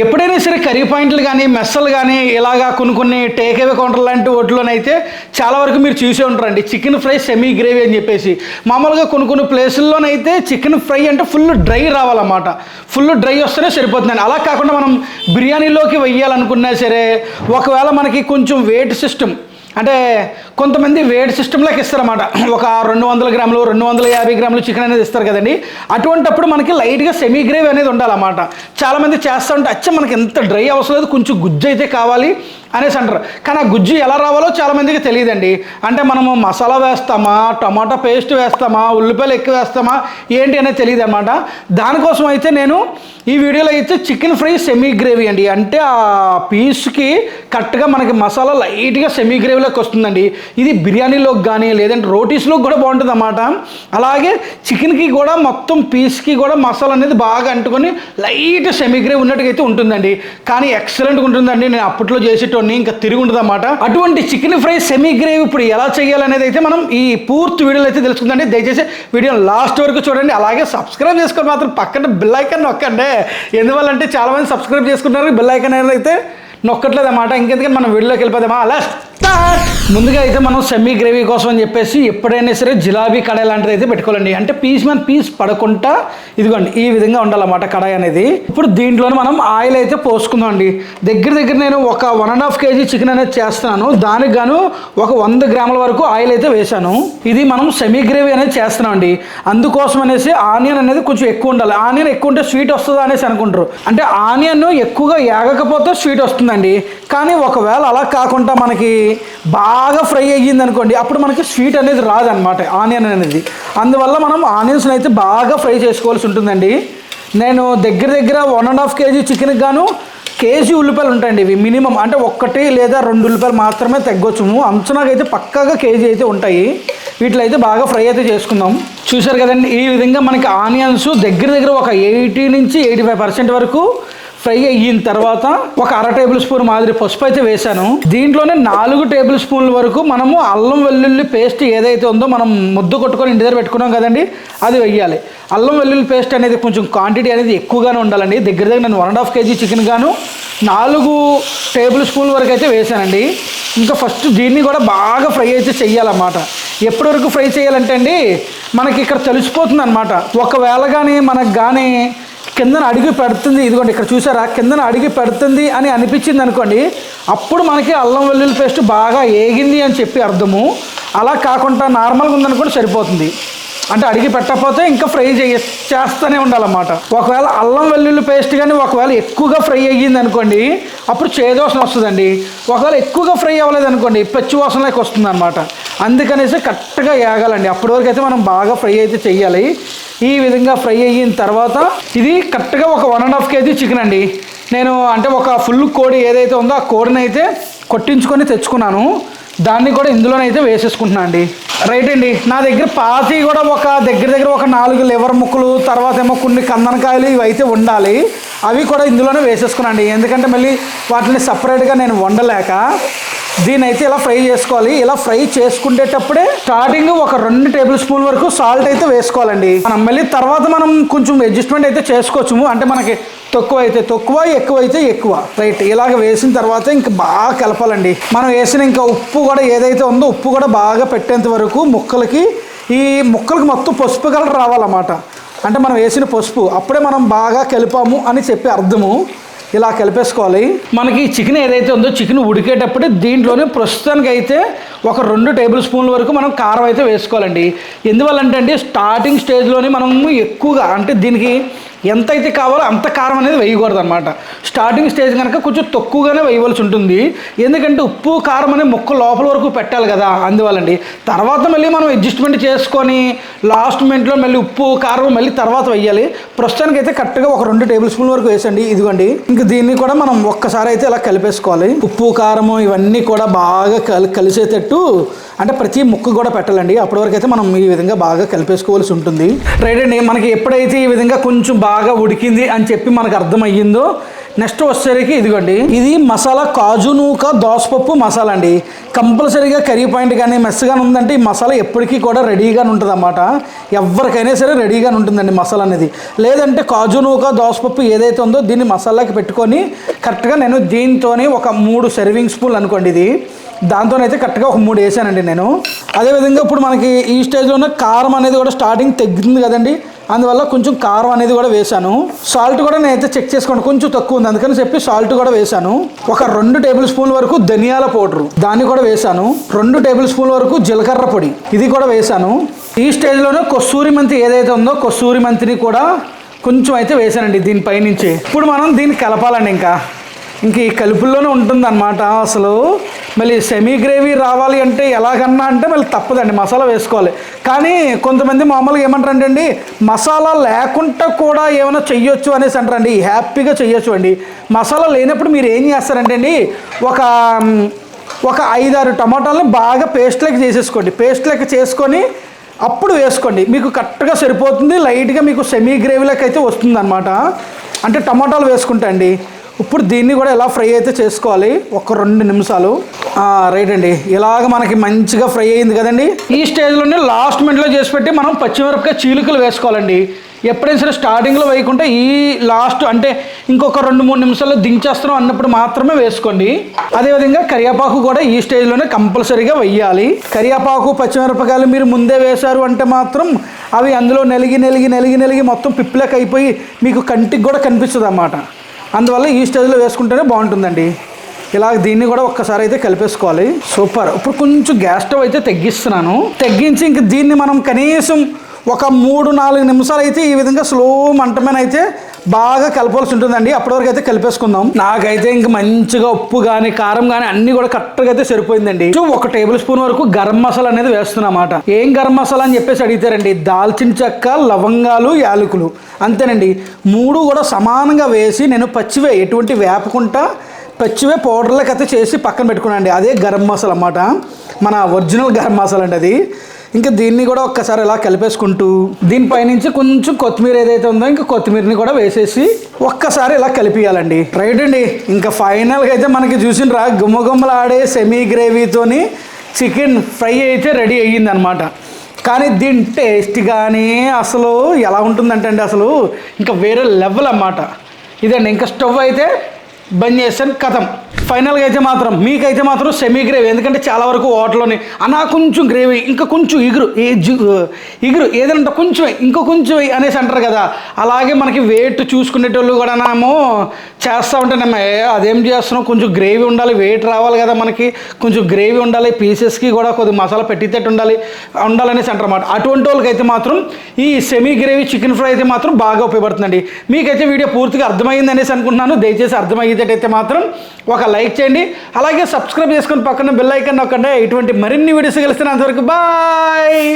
ఎప్పుడైనా సరే కర్రీ పాయింట్లు కానీ మెస్సలు కానీ ఇలాగా కొన్ని కొన్ని టేక్ అవే కౌంటర్ లాంటి వాటిలోనైతే చాలా వరకు మీరు చూసే ఉంటారండి. చికెన్ ఫ్రై సెమీ గ్రేవీ అని చెప్పేసి. మామూలుగా కొన్ని కొన్ని ప్లేసుల్లోనైతే చికెన్ ఫ్రై అంటే ఫుల్ డ్రై రావాలన్నమాట. ఫుల్ డ్రై వస్తేనే సరిపోతుందండి. అలా కాకుండా మనం బిర్యానీలోకి వెయ్యాలనుకున్నా సరే ఒకవేళ మనకి కొంచెం వెయిట్ సిస్టమ్ అంటే కొంతమంది వేడి సిస్టంలోకి ఇస్తారన్నమాట. ఒక రెండు వందల గ్రాములు రెండు వందల యాభై గ్రాములు చికెన్ అనేది ఇస్తారు కదండి. అటువంటప్పుడు మనకి లైట్గా సెమీ గ్రేవీ అనేది ఉండాలన్నమాట. చాలామంది చేస్తూ ఉంటే అచ్చ మనకి ఎంత డ్రై అవసరం లేదు కొంచెం గుజ్జు అయితే కావాలి అనేసి అంటారు. కానీ ఆ గుజ్జు ఎలా రావాలో చాలామందికి తెలియదండి. అంటే మనము మసాలా వేస్తామా టమాటా పేస్ట్ వేస్తామా ఉల్లిపాయలు ఎక్కువ వేస్తామా ఏంటి అనేది తెలియదు అనమాట దానికోసం అయితే నేను ఈ వీడియోలో అయితే చికెన్ ఫ్రై సెమీ గ్రేవీ అండి. అంటే ఆ పీస్కి కరెక్ట్గా మనకి మసాలా లైట్గా సెమీ గ్రేవీలోకి వస్తుందండి. ఇది బిర్యానీలోకి కానీ లేదంటే రోటీస్లోకి కూడా బాగుంటుంది అన్నమాట అలాగే చికెన్కి కూడా మొత్తం పీస్కి కూడా మసాలా అనేది బాగా అంటుకొని లైట్ సెమీ గ్రేవీ ఉన్నట్టుగా అయితే ఉంటుందండి. కానీ ఎక్సలెంట్గా ఉంటుందండి. నేను అప్పట్లో చేసేటోని ఇంకా తిరిగి ఉంటుంది అన్నమాట అటువంటి చికెన్ ఫ్రై సెమీ గ్రేవీ ఇప్పుడు ఎలా చేయాలనేది అయితే మనం ఈ పూర్తి వీడియోలో అయితే తెలుసుకుందండి దయచేసి వీడియో లాస్ట్ వరకు చూడండి. అలాగే సబ్స్క్రైబ్ చేసుకొని మాత్రం పక్కన బిల్ ఐకాన్ నొక్కండి. ఎందువల్లంటే చాలామంది సబ్స్క్రైబ్ చేసుకుంటున్నారు. బిల్ ఐకన్ అనేది అయితే నొక్కట్లేదు అన్నమాట. ఇంకెందుకని మనం వీడియోకి వెళ్ళిపోదామా? అలా ముందుగా అయితే మనం సెమీ గ్రేవీ కోసం అని చెప్పేసి ఎప్పుడైనా సరే జిలాబీ కడాయి లాంటిది అయితే పెట్టుకోవాలండి. అంటే పీస్ మన పీస్ పడకుండా ఇదిగోండి ఈ విధంగా ఉండాలన్నమాట కడాయి అనేది. ఇప్పుడు దీంట్లోనే మనం ఆయిల్ అయితే పోసుకుందాం అండి దగ్గర దగ్గర నేను ఒక one and half KG chicken అనేది చేస్తున్నాను. దానికి గాను ఒక వంద గ్రాముల వరకు ఆయిల్ అయితే వేశాను. ఇది మనం సెమీ గ్రేవీ అనేది చేస్తున్నాం అండి అందుకోసం అనేసి ఆనియన్ అనేది కొంచెం ఎక్కువ ఉండాలి. ఆనియన్ ఎక్కువ ఉంటే స్వీట్ వస్తుందా అనేసి అనుకుంటారు. అంటే ఆనియన్ ఎక్కువగా ఏగకపోతే స్వీట్ వస్తుందండి. కానీ ఒకవేళ అలా కాకుండా మనకి బాగా ఫ్రై అయ్యింది అనుకోండి అప్పుడు మనకి స్వీట్ అనేది రాదనమాట ఆనియన్ అనేది. అందువల్ల మనం ఆనియన్స్ని అయితే బాగా ఫ్రై చేసుకోవాల్సి ఉంటుందండి. నేను దగ్గర దగ్గర వన్ అండ్ హాఫ్ కేజీ చికెన్కి గాను కేజీ ఉల్లిపాయలు ఉంటాయండి ఇవి మినిమం. అంటే ఒక్కటి లేదా రెండు ఉల్లిపాయలు మాత్రమే తగ్గొచ్చుము. అంచనాకైతే పక్కాగా కేజీ అయితే ఉంటాయి. వీటిలో అయితే బాగా ఫ్రై అయితే చేసుకుందాం. చూశారు కదండి ఈ విధంగా మనకి ఆనియన్స్ దగ్గర దగ్గర ఒక ఎయిటీ నుంచి ఎయిటీ ఫైవ్ పర్సెంట్ వరకు ఫ్రై అయిన తర్వాత ఒక అర టేబుల్ స్పూన్ మాదిరి పసుపు అయితే వేశాను. దీంట్లోనే నాలుగు టేబుల్ స్పూన్ల వరకు మనము అల్లం వెల్లుల్లి పేస్ట్ ఏదైతే ఉందో మనం ముద్దు కొట్టుకొని ఇంటి దగ్గర పెట్టుకున్నాం కదండి అది వెయ్యాలి అల్లం వెల్లుల్లి పేస్ట్ అనేది కొంచెం క్వాంటిటీ అనేది ఎక్కువగానే ఉండాలండి. దగ్గర దగ్గర నేను one and half KG chicken గాను నాలుగు టేబుల్ స్పూన్ల వరకు అయితే వేసానండి ఇంకా ఫస్ట్ దీన్ని కూడా బాగా ఫ్రై అయితే చెయ్యాలన్నమాట. ఎప్పటి వరకు ఫ్రై చేయాలంటే అండి మనకి ఇక్కడ తెలిసిపోతుంది అనమాట ఒకవేళ కానీ మనకు కానీ కిందన అడిగి పెడుతుంది. ఇదిగోండి ఇక్కడ చూసారా? కిందన అడిగి పెడుతుంది అని అనిపించింది అనుకోండి అప్పుడు మనకి అల్లం వెల్లుల్లి పేస్ట్ బాగా ఏగింది అని చెప్పి అర్థము. అలా కాకుండా నార్మల్గా ఉందనుకోండి సరిపోతుంది. అంటే అడిగి పెట్టకపోతే ఇంకా ఫ్రై చేయ చేస్తూనే ఉండాలన్నమాట. ఒకవేళ అల్లం వెల్లుల్లి పేస్ట్ కానీ ఒకవేళ ఎక్కువగా ఫ్రై అయ్యింది అనుకోండి అప్పుడు చేదోసన వస్తుందండి. ఒకవేళ ఎక్కువగా ఫ్రై అవ్వలేదు అనుకోండి పచ్చి వాసనలోకి వస్తుంది అనమాట అందుకనేసి కరెక్ట్గా ఏగాలండి. అప్పటి వరకు అయితే మనం బాగా ఫ్రై అయితే చేయాలి ఈ విధంగా ఫ్రై అయిన తర్వాత ఇది కరెక్ట్గా ఒక one and half KG chicken అండి. నేను అంటే ఒక ఫుల్ కోడి ఏదైతే ఉందో ఆ కోడిని అయితే కొట్టించుకొని తెచ్చుకున్నాను. దాన్ని కూడా ఇందులోనైతే వేసేసుకుంటున్నాను అండి. రైట్ అండి నా దగ్గర పాతి కూడా ఒక దగ్గర దగ్గర ఒక నాలుగు లివర్ ముక్కలు తర్వాత ఏమో కొన్ని కందనకాయలు ఇవి అయితే ఉండాలి. అవి కూడా ఇందులోనే వేసేసుకున్నాండి ఎందుకంటే మళ్ళీ వాటిని సపరేట్గా నేను వండలేక దీని అయితే ఇలా ఫ్రై చేసుకోవాలి. ఇలా ఫ్రై చేసుకునేటప్పుడే స్టార్టింగ్ ఒక రెండు టేబుల్ స్పూన్ వరకు సాల్ట్ అయితే వేసుకోవాలండి. మనం మళ్ళీ తర్వాత మనం కొంచెం అడ్జస్ట్మెంట్ అయితే చేసుకోవచ్చు. అంటే మనకి తక్కువ అయితే తక్కువ ఎక్కువ అయితే ఎక్కువ. రైట్ ఇలాగ వేసిన తర్వాత ఇంకా బాగా కలపాలండి. మనం వేసిన ఇంకా ఉప్పు కూడా ఏదైతే ఉందో ఉప్పు కూడా బాగా పెట్టేంత వరకు ముక్కలకి ఈ ముక్కలకి మొత్తం పసుపు కలర్ రావాలన్నమాట. అంటే మనం వేసిన పసుపు అప్పుడే మనం బాగా కలిపాము అని చెప్పి అర్థము. ఇలా కలిపేసుకోవాలి. మనకి చికెన్ ఏదైతే ఉందో చికెన్ ఉడికేటప్పుడు దీంట్లోనే ప్రస్తుతానికి అయితే ఒక రెండు టేబుల్ స్పూన్ల వరకు మనం కారం అయితే వేసుకోవాలండి. ఎందువల్లంటే అండి స్టార్టింగ్ స్టేజ్లోనే మనం ఎక్కువగా అంటే దీనికి ఎంత అయితే కావాలో అంత కారం అనేది వేయకూడదు అనమాట స్టార్టింగ్ స్టేజ్ కనుక కొంచెం తక్కువగానే వేయవలసి ఉంటుంది. ఎందుకంటే ఉప్పు కారం అనేది మొక్క లోపల వరకు పెట్టాలి కదా అందువల్లండి. తర్వాత మళ్ళీ మనం అడ్జస్ట్మెంట్ చేసుకొని లాస్ట్ మినిట్లో మళ్ళీ ఉప్పు కారం మళ్ళీ తర్వాత వేయాలి. ప్రస్తుతానికి అయితే కరెక్ట్గా ఒక రెండు టేబుల్ స్పూన్ వరకు వేసండి. ఇదిగోండి. ఇంకా దీన్ని కూడా మనం ఒక్కసారి అయితే ఇలా కలిపేసుకోవాలి. ఉప్పు కారము ఇవన్నీ కూడా బాగా కలి కలిసేటట్టు అంటే ప్రతి ముక్క కూడా పెట్టాలండి. అప్పటి వరకు అయితే మనం ఈ విధంగా బాగా కలిపేసుకోవాల్సి ఉంటుంది. రైట్ అండి మనకి ఎప్పుడైతే ఈ విధంగా కొంచెం బాగా బాగా ఉడికింది అని చెప్పి మనకు అర్థమయ్యిందో నెక్స్ట్ వచ్చేసరికి ఇదిగోండి. ఇది మసాలా కాజు నూక దోసపప్పు మసాలా అండి. కంపల్సరీగా కర్రీ పాయింట్ కానీ మెస్ ఉందంటే ఈ మసాలా ఎప్పటికీ కూడా రెడీగానే ఉంటుంది అన్నమాట ఎవరికైనా సరే రెడీగానే ఉంటుందండి మసాలా అనేది. లేదంటే కాజు నూక దోసపప్పు ఏదైతే ఉందో దీన్ని మసాలాకి పెట్టుకొని కరెక్ట్గా నేను దీంతోని ఒక మూడు సర్వింగ్ స్పూన్లు అనుకోండి ఇది. దాంతోనైతే కరెక్ట్గా ఒక మూడు వేసానండి నేను. అదేవిధంగా ఇప్పుడు మనకి ఈ స్టేజ్లోనే కారం అనేది కూడా స్టార్టింగ్ తగ్గుతుంది కదండి. అందువల్ల కొంచెం కారం అనేది కూడా వేశాను. సాల్ట్ కూడా నేనైతే చెక్ చేసుకోండి కొంచెం తక్కువ ఉంది. అందుకని చెప్పి సాల్ట్ కూడా వేశాను. ఒక రెండు టేబుల్ స్పూన్ వరకు ధనియాల పౌడర్ దాన్ని కూడా వేశాను. రెండు టేబుల్ స్పూన్ వరకు జీలకర్ర పొడి ఇది కూడా వేశాను. ఈ స్టేజ్లోనే కొస్తూరి మెంతి ఏదైతే ఉందో కొస్తూరి మెంతిని కూడా కొంచెం అయితే వేసానండి దీనిపై నుంచి ఇప్పుడు మనం దీన్ని కలపాలండి ఇంకా. ఇంక ఈ కలుపుల్లోనే ఉంటుందన్నమాట. అసలు మళ్ళీ సెమీ గ్రేవీ రావాలి అంటే ఎలాగన్నా అంటే మళ్ళీ తప్పదండి మసాలా వేసుకోవాలి. కానీ కొంతమంది మామూలుగా ఏమంటారంటే అండి మసాలా లేకుండా కూడా ఏమైనా చెయ్యొచ్చు అనేసి అంటారండి. హ్యాపీగా చెయ్యొచ్చు అండి. మసాలా లేనప్పుడు మీరు ఏం చేస్తారంటే అండి ఒక ఒక ఐదారు టమాటాలను బాగా పేస్ట్ లెక్క చేసేసుకోండి. పేస్ట్ లెక్క చేసుకొని అప్పుడు వేసుకోండి. మీకు కరెక్ట్గా సరిపోతుంది లైట్గా మీకు సెమీ గ్రేవీలోకి అయితే వస్తుంది అనమాట అంటే టమాటాలు వేసుకుంటా అండి. ఇప్పుడు దీన్ని కూడా ఎలా ఫ్రై అయితే చేసుకోవాలి? ఒక రెండు నిమిషాలు. రైట్ అండి. ఇలాగ మనకి మంచిగా ఫ్రై అయింది కదండి. ఈ స్టేజ్లోనే లాస్ట్ మినిట్లో చేసి పెట్టి మనం పచ్చిమిరపకాయ చీలికలు వేసుకోవాలండి. ఎప్పుడైనా సరే స్టార్టింగ్లో వేయకుండా ఈ లాస్ట్ అంటే ఇంకొక రెండు మూడు నిమిషాల్లో దించేస్తున్నాం అన్నప్పుడు మాత్రమే వేసుకోండి. అదేవిధంగా కరివేపాకు కూడా ఈ స్టేజ్లోనే కంపల్సరీగా వెయ్యాలి కరివేపాకు పచ్చిమిరపకాయలు మీరు ముందే వేశారు అంటే మాత్రం అవి అందులో నలిగి నలిగి నలిగి నలిగి మొత్తం పిప్లక్ అయిపోయి మీకు కంటికి కూడా కనిపిస్తుంది అన్నమాట అందువల్ల ఈ స్టేజ్లో వేసుకుంటేనే బాగుంటుందండి. ఇలా దీన్ని కూడా ఒక్కసారి అయితే కలిపేసుకోవాలి. సూపర్. ఇప్పుడు కొంచెం గ్యాస్ స్టవ్ అయితే తగ్గిస్తున్నాను తగ్గించి ఇంక దీన్ని మనం కనీసం ఒక మూడు నాలుగు నిమిషాలు అయితే ఈ విధంగా స్లో మంట మీద అయితే బాగా కలపాల్సి ఉంటుందండి. అప్పటి వరకు అయితే కలిపేసుకుందాం. నాకైతే ఇంక మంచిగా ఉప్పు కానీ కారం కానీ అన్ని కూడా కరెక్ట్గా అయితే సరిపోయిందండి. సో ఒక టేబుల్ స్పూన్ వరకు గరం మసాలా అనేది వేస్తున్నమాట ఏం గరం మసాలా అని చెప్పేసి అడిగితారండి దాల్చిన చెక్క లవంగాలు యాలకులు. అంతేనండి. మూడు కూడా సమానంగా వేసి నేను పచ్చివే ఎటువంటి వేపకుండా పచ్చివే పౌడర్లకు అయితే చేసి పక్కన పెట్టుకున్నాండి అదే గరం మసాలా అన్నమాట. మన ఒరిజినల్ గరం మసాలా అండి అది. ఇంకా దీన్ని కూడా ఒక్కసారి ఇలా కలిపేసుకుంటూ దీనిపై నుంచి కొంచెం కొత్తిమీర ఏదైతే ఉందో ఇంకా కొత్తిమీరని కూడా వేసేసి ఒక్కసారి ఇలా కలిపియాలండి. రైట్ అండి? ఇంకా ఫైనల్గా అయితే మనకి చూసినరా గుమ్మగుమ్మలాడే సెమీ గ్రేవీతోని చికెన్ ఫ్రై అయితే రెడీ అయ్యిందనమాట. కానీ దీని టేస్ట్ కానీ అసలు ఎలా ఉంటుందంటే అండి అసలు? ఇంకా వేరే లెవెల్ అన్నమాట. ఇదండి ఇంకా స్టవ్ అయితే బంద్ చేస్తాను కథం. ఫైనల్గా అయితే మాత్రం మీకైతే మాత్రం సెమీ గ్రేవీ ఎందుకంటే చాలా వరకు హోటల్లోని అనా కొంచెం గ్రేవీ ఇంకా కొంచెం ఇగురు ఏ ఇగురు ఏదంటే కొంచెం ఇంకా కొంచెం అనేసి అంటారు కదా. అలాగే మనకి వెయిట్ చూసుకునేటోళ్ళు కూడా నామో చేస్తూ ఉంటానమ్మా అదేం చేస్తున్నాం కొంచెం గ్రేవీ ఉండాలి వెయిట్ రావాలి కదా మనకి. కొంచెం గ్రేవీ ఉండాలి పీసెస్కి కూడా కొద్దిగా మసాలా పెట్టితేట్టు ఉండాలి ఉండాలనేసి అంటారు అన్నమాట. అటువంటి వాళ్ళకి అయితే మాత్రం ఈ సెమీ గ్రేవీ చికెన్ ఫ్రై అయితే మాత్రం బాగా ఉపయోగపడుతుందండి. మీకైతే వీడియో పూర్తిగా అర్థమైంది అనేసి అనుకుంటున్నాను. దయచేసి అర్థమయ్యేటట్టయితే మాత్రం ఒక లైక్ చేయండి. అలాగే సబ్స్క్రైబ్ చేసుకుని పక్కన బెల్ ఐకన్ నొక్కండి. ఇటువంటి మరిన్ని వీడియోస్ కలిస్తే అంతవరకు బాయ్.